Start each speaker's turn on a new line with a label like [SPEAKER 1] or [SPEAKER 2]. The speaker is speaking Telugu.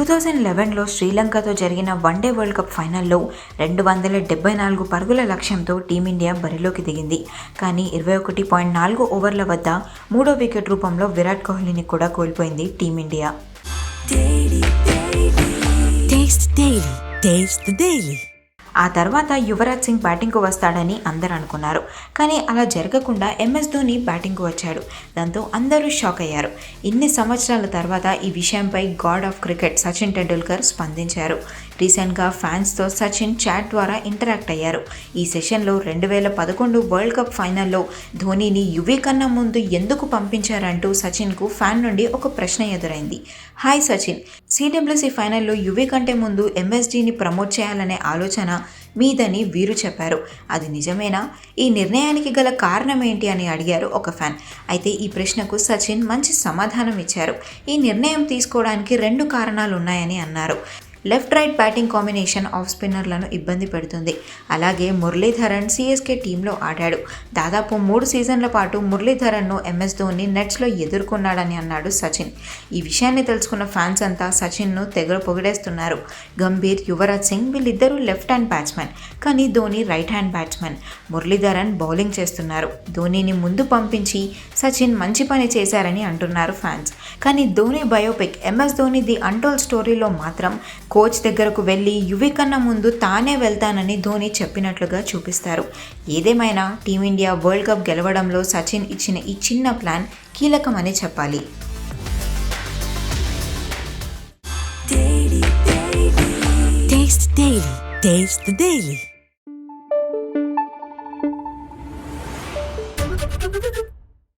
[SPEAKER 1] టూ థౌజండ్ లెవెన్లో శ్రీలంకతో జరిగిన వన్డే వరల్డ్ కప్ ఫైనల్లో రెండు వందల డెబ్బై నాలుగు పరుగుల లక్ష్యంతో టీమిండియా బరిలోకి దిగింది. కానీ ఇరవై ఒకటి పాయింట్ నాలుగు ఓవర్ల వద్ద మూడో వికెట్ రూపంలో విరాట్ కోహ్లీని కూడా కోల్పోయింది టీమిండియా. ఆ తర్వాత యువరాజ్ సింగ్ బ్యాటింగ్కు వస్తాడని అందరూ అనుకున్నారు. కానీ అలా జరగకుండా ఎంఎస్ ధోని బ్యాటింగ్కు వచ్చాడు. దాంతో అందరూ షాక్ అయ్యారు. ఇన్ని సంవత్సరాల తర్వాత ఈ విషయంపై god of cricket Sachin Tendulkar స్పందించారు. రీసెంట్గా ఫ్యాన్స్తో సచిన్ చాట్ ద్వారా ఇంటరాక్ట్ అయ్యారు. ఈ సెషన్లో రెండు వేల పదకొండు వరల్డ్ కప్ ఫైనల్లో ధోనీని యువీ కన్నా ముందు ఎందుకు పంపించారంటూ సచిన్కు ఫ్యాన్ నుండి ఒక ప్రశ్న ఎదురైంది. హాయ్ సచిన్ సిడబ్ల్యూసీ ఫైనల్లో యువీ కంటే ముందు ఎంఎస్డీని ప్రమోట్ చేయాలనే ఆలోచన మీదని వీరు చెప్పారు. అది నిజమేనా? ఈ నిర్ణయానికి గల కారణం ఏంటి అని అడిగారు ఒక ఫ్యాన్. అయితే ఈ ప్రశ్నకు సచిన్ మంచి సమాధానం ఇచ్చారు. ఈ నిర్ణయం తీసుకోవడానికి రెండు కారణాలు ఉన్నాయని అన్నారు. Left right batting combination off స్పిన్నర్లను ఇబ్బంది పెడుతుంది. అలాగే మురళీధరన్ సిఎస్కే టీంలో ఆడాడు. దాదాపు మూడు సీజన్ల పాటు మురళీధరన్ను ఎంఎస్ ధోని నెట్స్లో ఎదుర్కొన్నాడని అన్నాడు సచిన్. ఈ విషయాన్ని తెలుసుకున్న ఫ్యాన్స్ అంతా సచిన్ను తెగ పొగిడేస్తున్నారు. గంభీర్ యువరాజ్ సింగ్ వీళ్ళిద్దరూ లెఫ్ట్ హ్యాండ్ బ్యాట్స్మెన్ కానీ Dhoni right hand batsmen. Muralidharan bowling చేస్తున్నారు. ధోనిని ముందు పంపించి సచిన్ మంచి పని చేశారని అంటున్నారు ఫ్యాన్స్. కానీ Dhoni biopic MS Dhoni the untold స్టోరీలో మాత్రం కోచ్ దగ్గరకు వెళ్ళి యువి కన్నా ముందు తానే వెళ్తానని ధోని చెప్పినట్లుగా చూపిస్తారు ఏదేమైనా టీమిండియా వరల్డ్ కప్ గెలవడంలో సచిన్ ఇచ్చిన ఈ చిన్న ప్లాన్ కీలకమని చెప్పాలి
[SPEAKER 2] daily.